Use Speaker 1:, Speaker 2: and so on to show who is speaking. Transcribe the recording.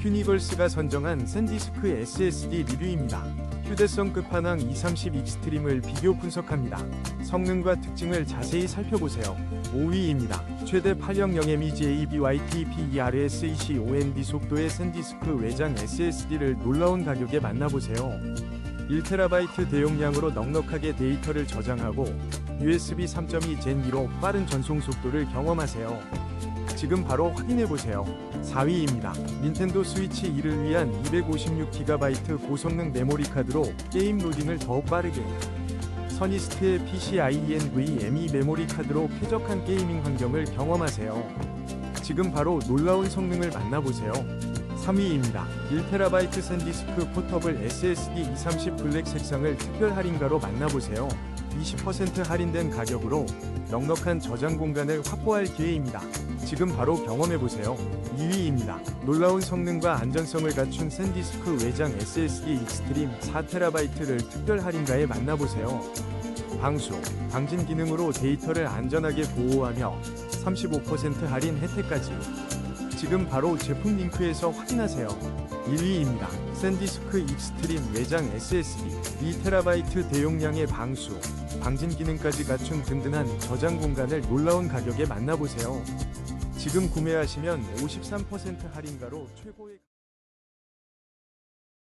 Speaker 1: 큐니걸스가 선정한 샌디스크 SSD 리뷰입니다. 휴대성 끝판왕 230 익스트림을 비교 분석합니다. 성능과 특징을 자세히 살펴보세요. 5위입니다. 최대 800 MEGABYTPERSEC OND 속도의 샌디스크 외장 SSD를 놀라운 가격에 만나보세요. 1TB 대용량으로 넉넉하게 데이터를 저장하고 USB 3.2 Gen 2로 빠른 전송 속도를 경험하세요. 지금 바로 확인해보세요. 4위입니다. 닌텐도 스위치 2를 위한 256GB 고성능 메모리 카드로 게임 로딩을 더욱 빠르게 서니스트의 PCIe NVMe 메모리 카드로 쾌적한 게이밍 환경을 경험하세요. 지금 바로 놀라운 성능을 만나보세요. 3위입니다. 1TB 샌디스크 포터블 SSD 230 블랙 색상을 특별 할인가로 만나보세요. 20% 할인된 가격으로 넉넉한 저장 공간을 확보할 기회입니다. 지금 바로 경험해보세요. 2위입니다. 놀라운 성능과 안전성을 갖춘 샌디스크 외장 SSD 익스트림 4TB를 특별 할인가에 만나보세요. 방수, 방진 기능으로 데이터를 안전하게 보호하며 35% 할인 혜택까지. 지금 바로 제품 링크에서 확인하세요. 1위입니다. 샌디스크 익스트림 외장 SSD 2TB 대용량의 방수, 방진 기능까지 갖춘 든든한 저장 공간을 놀라운 가격에 만나보세요. 지금 구매하시면 53% 할인가로 최고의